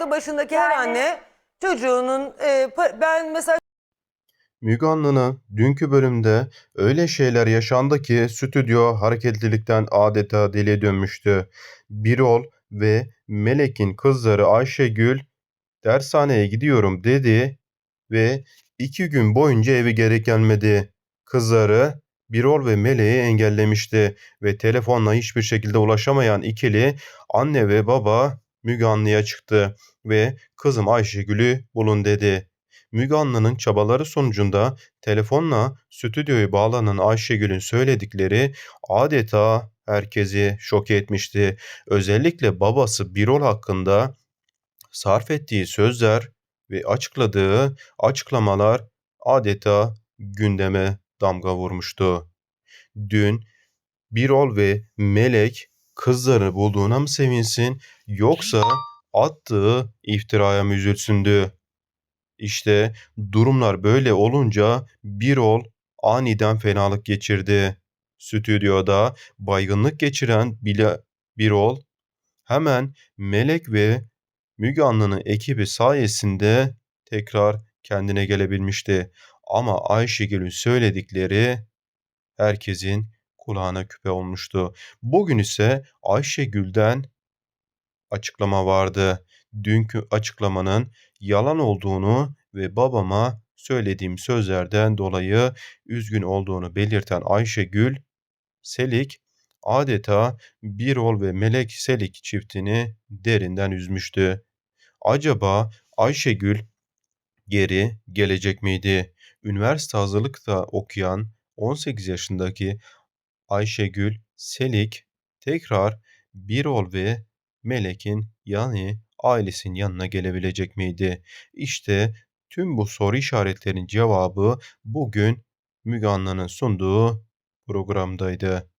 aklı başındaki her Yani- anne çocuğunun e, pa- ben mesela Müge Anlı'nın dünkü bölümde öyle şeyler yaşandı ki stüdyo hareketlilikten adeta deliye dönmüştü. Birol ve Melek'in kızları Ayşegül dershaneye gidiyorum dedi ve iki gün boyunca evi geri gelmedi. Kızları Birol ve Melek'i engellemişti ve telefonla hiçbir şekilde ulaşamayan ikili anne ve baba Müge Anlı'ya çıktı ve kızım Ayşegül'ü bulun dedi. Müge Anlı'nın çabaları sonucunda telefonla stüdyoya bağlanan Ayşegül'ün söyledikleri adeta herkesi şok etmişti. Özellikle babası Birol hakkında sarf ettiği sözler ve açıkladığı açıklamalar adeta gündeme damga vurmuştu. Dün Birol ve Melek kızlarını bulduğuna mı sevinsin yoksa attığı iftiraya mı üzülsündü? İşte durumlar böyle olunca Birol aniden fenalık geçirdi. Stüdyoda baygınlık geçiren bile Birol hemen Melek ve Müge Anlı'nın ekibi sayesinde tekrar kendine gelebilmişti. Ama Ayşegül'ün söyledikleri herkesin kulağına küpe olmuştu. Bugün ise Ayşegül'den açıklama vardı. Dünkü açıklamanın yalan olduğunu ve babama söylediğim sözlerden dolayı üzgün olduğunu belirten Ayşegül, Selik adeta Birol ve Melek Selik çiftini derinden üzmüştü. Acaba Ayşegül geri gelecek miydi? Üniversite hazırlıkta okuyan 18 yaşındaki Ayşegül Selik tekrar Birol ve Melek'in yani ailesinin yanına gelebilecek miydi? İşte tüm bu soru işaretlerinin cevabı bugün Müge Anlı'nın sunduğu programdaydı.